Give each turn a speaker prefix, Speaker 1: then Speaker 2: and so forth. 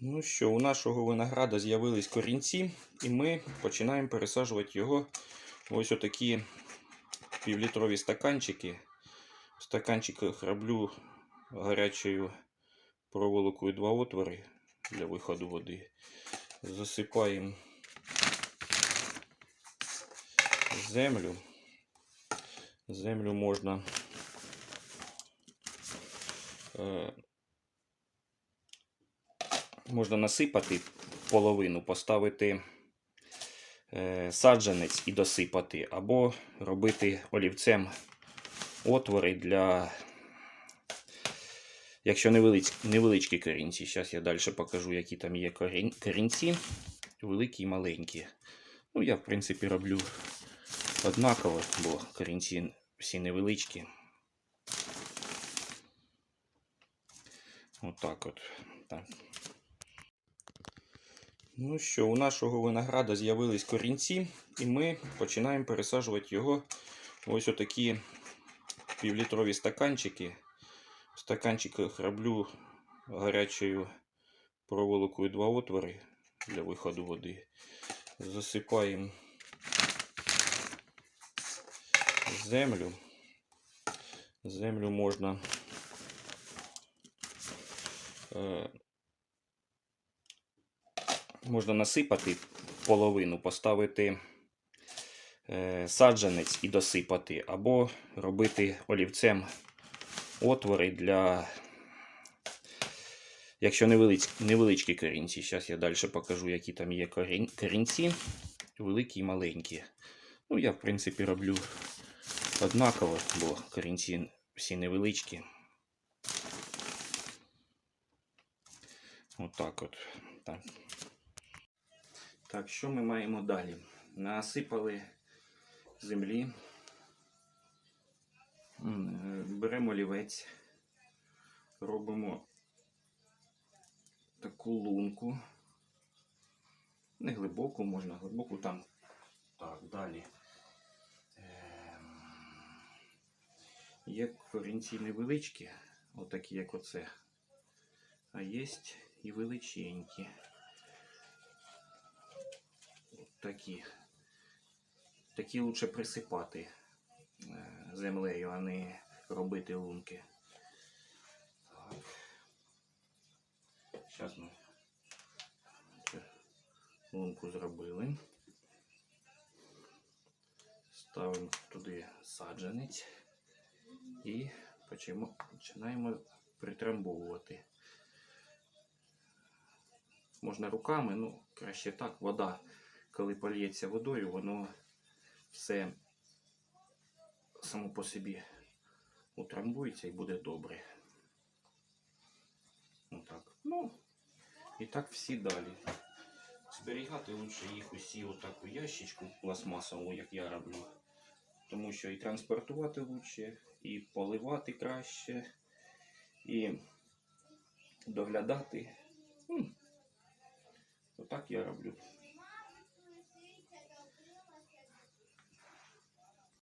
Speaker 1: Ну що, у нашого винограда з'явились корінці, і ми починаємо пересаджувати його ось отакі півлітрові стаканчики. В стаканчиках роблю гарячою проволокою два отвори для виходу води. Засипаємо землю. Землю можна е, можна насипати половину, поставити е, саджанець і досипати, або робити олівцем отвори для, якщо невеличкі корінці. Зараз я далі покажу, які там є корінці, великі і маленькі. Ну, я, в принципі, роблю однаково, бо корінці всі невеличкі. Отак от. Так. Ну що, у нашого винограда з'явились корінці, і ми починаємо пересаджувати його ось отакі півлітрові стаканчики. В стаканчиках роблю гарячою проволокою два отвори для виходу води. Засипаємо землю. Землю можна е, можна насипати половину, поставити е, саджанець і досипати, або робити олівцем отвори для, якщо невеличкі корінці. Зараз я далі покажу, які там є корінці, великі і маленькі. Ну, я, в принципі, роблю однаково, бо корінці всі невеличкі. Отак от. Так. Так, що ми маємо далі? Насипали землі. Е, Беремо олівець, робимо таку лунку. Не глибоку, можна глибоку там. Так, далі. Ем, Є корінці невеличкі, отакі, як оце. А є і величенькі. Такі. Такі лучше присипати е, землею, а не робити лунки. Зараз ми лунку зробили. Ставимо туди саджанець і починаємо притрамбовувати. Можна руками, ну краще так, вода коли польється водою, воно все само по собі утрамбується і буде добре. Отак. Ну, і так всі далі. Зберігати лучше їх усі отак у ящичку пластмасову, як я роблю. Тому що і транспортувати лучше, і поливати краще, і доглядати. Отак я роблю.